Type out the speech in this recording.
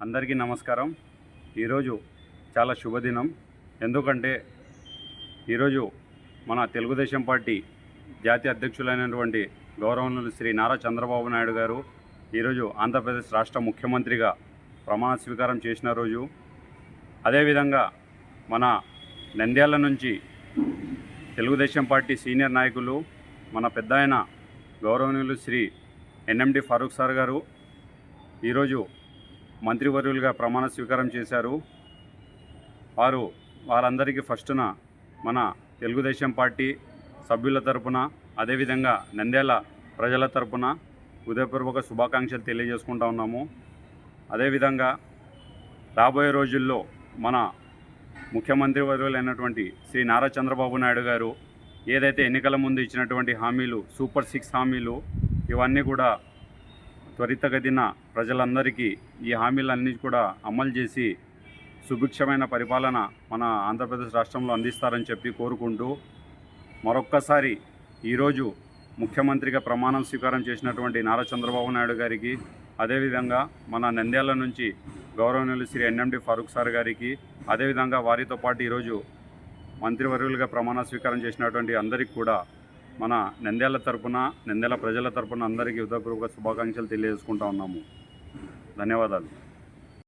అందరికీ నమస్కారం. ఈరోజు చాలా శుభదినం. ఎందుకంటే ఈరోజు మన తెలుగుదేశం పార్టీ జాతీయ అధ్యక్షులైనటువంటి గౌరవనులు శ్రీ నారా చంద్రబాబు నాయుడు గారు ఈరోజు ఆంధ్రప్రదేశ్ రాష్ట్ర ముఖ్యమంత్రిగా ప్రమాణ స్వీకారం చేసిన రోజు. అదేవిధంగా మన నంద్యాల నుంచి తెలుగుదేశం పార్టీ సీనియర్ నాయకులు మన పెద్ద ఆయన గౌరవనీయులు శ్రీ ఎన్ఎండి ఫారూక్ సార్ గారు ఈరోజు మంత్రివర్యులుగా ప్రమాణ స్వీకారం చేశారు. వారు వారందరికీ ఫస్ట్న మన తెలుగుదేశం పార్టీ సభ్యుల తరపున అదేవిధంగా నంద్యాల ప్రజల తరపున ఉదయపూర్వక శుభాకాంక్షలు తెలియజేసుకుంటా ఉన్నాము. అదేవిధంగా రాబోయే రోజుల్లో మన ముఖ్యమంత్రి వర్యులైనటువంటి శ్రీ నారా చంద్రబాబు నాయుడు గారు ఏదైతే ఎన్నికల ముందు ఇచ్చినటువంటి హామీలు సూపర్ సిక్స్ హామీలు ఇవన్నీ కూడా త్వరితగతిన ప్రజలందరికీ ఈ హామీలన్నీ కూడా అమలు చేసి సుభిక్షమైన పరిపాలన మన ఆంధ్రప్రదేశ్ రాష్ట్రంలో అందిస్తారని చెప్పి కోరుకుంటూ మరొక్కసారి ఈరోజు ముఖ్యమంత్రిగా ప్రమాణం స్వీకారం చేసినటువంటి నారా చంద్రబాబు నాయుడు గారికి అదేవిధంగా మన నంద్యాల నుంచి గౌరవనీయులు శ్రీ ఎన్ఎండి ఫారూక్ సార్ గారికి అదేవిధంగా వారితో పాటు ఈరోజు మంత్రివర్యులుగా ప్రమాణ స్వీకారం చేసినటువంటి అందరికీ కూడా మన నంద్యాల తరపున నంద్యాల ప్రజల తరపున అందరికీ హృదయపూర్వక శుభాకాంక్షలు తెలియజేసుకుంటా ఉన్నాము. ధన్యవాదాలు.